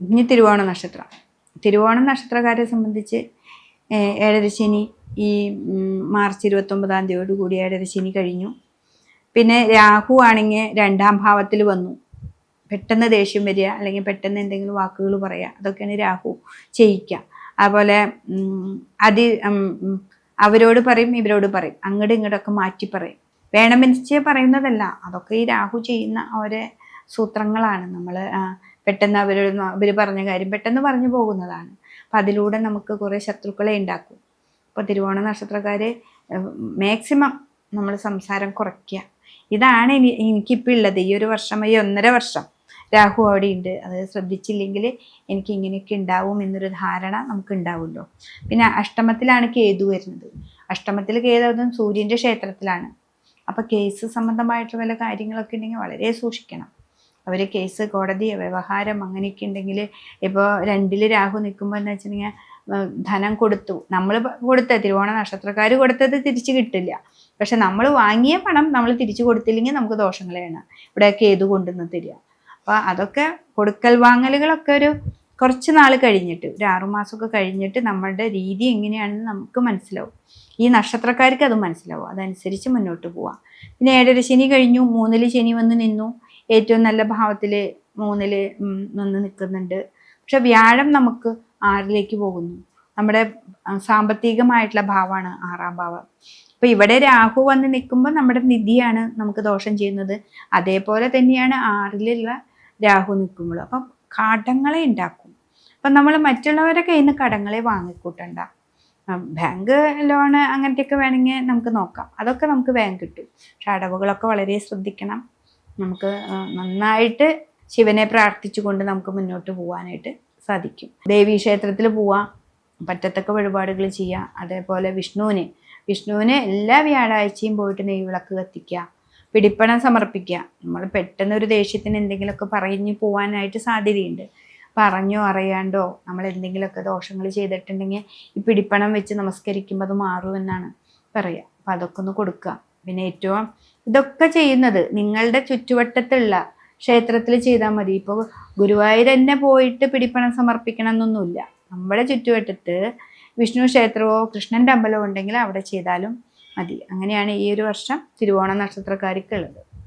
ഇനി തിരുവോണ നക്ഷത്രം. തിരുവോണ നക്ഷത്രക്കാരെ സംബന്ധിച്ച് ഏഴരശനി ഈ മാർച്ച് ഇരുപത്തൊമ്പതാം തീയതിയോട് കൂടി ഏഴരശനി കഴിഞ്ഞു. പിന്നെ രാഹു ആണെങ്കിൽ രണ്ടാം ഭാവത്തിൽ വന്നു. പെട്ടെന്ന് ദേഷ്യം വരിക അല്ലെങ്കിൽ പെട്ടെന്ന് എന്തെങ്കിലും വാക്കുകൾ പറയുക അതൊക്കെയാണ് രാഹു ചെയ്യിക്കുക. അതുപോലെ അതി അവരോട് പറയും ഇവരോട് പറയും. അങ്ങോട്ടും ഇങ്ങോട്ടൊക്കെ മാറ്റി പറയും. വേണമെന്ന് പറയുന്നതല്ല. അതൊക്കെ ഈ രാഹു ചെയ്യുന്ന ഓരോ സൂത്രങ്ങളാണ്. നമ്മൾ പെട്ടെന്ന് അവർ അവർ പറഞ്ഞ കാര്യം പെട്ടെന്ന് പറഞ്ഞു പോകുന്നതാണ്. അപ്പം അതിലൂടെ നമുക്ക് കുറേ ശത്രുക്കളെ ഉണ്ടാക്കും അപ്പോൾ തിരുവോണ നക്ഷത്രക്കാരെ മാക്സിമം നമ്മൾ സംസാരം കുറയ്ക്കുക ഇതാണ് ഇനി എനിക്കിപ്പോൾ ഉള്ളത് ഈ ഒരു വർഷം ഈ ഒന്നര വർഷം രാഹു അവിടെ ഉണ്ട് അത് ശ്രദ്ധിച്ചില്ലെങ്കിൽ എനിക്ക് ഇങ്ങനെയൊക്കെ ഉണ്ടാവും എന്നൊരു ധാരണ നമുക്ക് ഉണ്ടാവുമല്ലോ പിന്നെ അഷ്ടമത്തിലാണ് കേതു വരുന്നത്. അഷ്ടമത്തിൽ കേതു സൂര്യന്റെ ക്ഷേത്രത്തിലാണ്. അപ്പോൾ കേസ് സംബന്ധമായിട്ടുള്ള വല്ല കാര്യങ്ങളൊക്കെ ഉണ്ടെങ്കിൽ വളരെ സൂക്ഷിക്കണം. അവർ കേസ് കോടതി വ്യവഹാരം അങ്ങനെയൊക്കെ ഉണ്ടെങ്കിൽ ഇപ്പോൾ രണ്ടിൽ രാഹു നിൽക്കുമ്പോൾ എന്ന് വെച്ചിട്ടുണ്ടെങ്കിൽ ധനം കൊടുത്തു. നമ്മൾ കൊടുത്ത തിരുവോണ നക്ഷത്രക്കാർ കൊടുത്തത് തിരിച്ചു കിട്ടില്ല. പക്ഷെ നമ്മൾ വാങ്ങിയ പണം നമ്മൾ തിരിച്ചു കൊടുത്തില്ലെങ്കിൽ നമുക്ക് ദോഷങ്ങളെയാണ് ഇവിടെ കേതു കൊണ്ടുവന്ന് തരിക അപ്പോൾ അതൊക്കെ കൊടുക്കൽ വാങ്ങലുകളൊക്കെ ഒരു കുറച്ച് നാൾ കഴിഞ്ഞിട്ട് ഒരു ആറുമാസമൊക്കെ കഴിഞ്ഞിട്ട് നമ്മളുടെ രീതി എങ്ങനെയാണെന്ന് നമുക്ക് മനസ്സിലാവും. ഈ നക്ഷത്രക്കാർക്ക് അത് മനസ്സിലാവും. അതനുസരിച്ച് മുന്നോട്ട് പോവാം. പിന്നെ ഏഴര ശനി കഴിഞ്ഞു മൂന്നിൽ ശനി വന്ന് നിന്നു. ഏറ്റവും നല്ല ഭാവത്തിൽ മൂന്നിൽ വന്ന് നിൽക്കുന്നുണ്ട്. പക്ഷെ വ്യാഴം നമുക്ക് ആറിലേക്ക് പോകുന്നു. നമ്മുടെ സാമ്പത്തികമായിട്ടുള്ള ഭാവമാണ് ആറാം ഭാവം. അപ്പൊ ഇവിടെ രാഹു വന്ന് നിൽക്കുമ്പോൾ നമ്മുടെ നിധിയാണ് നമുക്ക് ദോഷം ചെയ്യുന്നത്. അതേപോലെ തന്നെയാണ് ആറിലുള്ള രാഹു നിൽക്കുമ്പോൾ. അപ്പം കടങ്ങളെ ഉണ്ടാക്കും. അപ്പം നമ്മൾ മറ്റുള്ളവരുടെ കയ്യിൽ നിന്ന് കടങ്ങളെ വാങ്ങിക്കൂട്ടണ്ട. ബാങ്ക് ലോണ് അങ്ങനത്തെയൊക്കെ വേണമെങ്കിൽ നമുക്ക് നോക്കാം. അതൊക്കെ നമുക്ക് ബാങ്ക് കിട്ടും. പക്ഷെ അടവുകളൊക്കെ വളരെ ശ്രദ്ധിക്കണം. നമുക്ക് നന്നായിട്ട് ശിവനെ പ്രാർത്ഥിച്ചുകൊണ്ട് നമുക്ക് മുന്നോട്ട് പോകാനായിട്ട് സാധിക്കും. ദേവീ ക്ഷേത്രത്തിൽ പോവാം പറ്റത്തക്ക വഴിപാടുകൾ ചെയ്യുക അതേപോലെ വിഷ്ണുവിനെ വിഷ്ണുവിനെ എല്ലാ വ്യാഴാഴ്ചയും പോയിട്ട് നെയ്വിളക്ക് കത്തിക്കുക പിടിപ്പണം സമർപ്പിക്കുക നമ്മൾ പെട്ടെന്ന് ഒരു ദേഷ്യത്തിന് എന്തെങ്കിലുമൊക്കെ പറഞ്ഞു പോകാനായിട്ട് സാധ്യതയുണ്ട്. പറഞ്ഞോ അറിയാണ്ടോ നമ്മൾ എന്തെങ്കിലുമൊക്കെ ദോഷങ്ങൾ ചെയ്തിട്ടുണ്ടെങ്കിൽ ഈ പിടിപ്പണം വെച്ച് നമസ്കരിക്കുമ്പോൾ അത് മാറുമെന്നാണ് പറയുക അപ്പം അതൊക്കെ ഒന്ന് കൊടുക്കുക പിന്നെ ഏറ്റവും ഇതൊക്കെ ചെയ്യുന്നത് നിങ്ങളുടെ ചുറ്റുവട്ടത്തുള്ള ക്ഷേത്രത്തിൽ ചെയ്താൽ മതി. ഇപ്പോൾ ഗുരുവായൂർ തന്നെ പോയിട്ട് പിടിപ്പണം സമർപ്പിക്കണം എന്നൊന്നുമില്ല നമ്മുടെ ചുറ്റുവട്ടത്ത് വിഷ്ണു ക്ഷേത്രമോ കൃഷ്ണന്റെ അമ്പലമോ ഉണ്ടെങ്കിൽ അവിടെ ചെയ്താലും മതി. അങ്ങനെയാണ് ഈ ഒരു വർഷം തിരുവോണ നക്ഷത്രക്കാർക്ക് ഉള്ളത്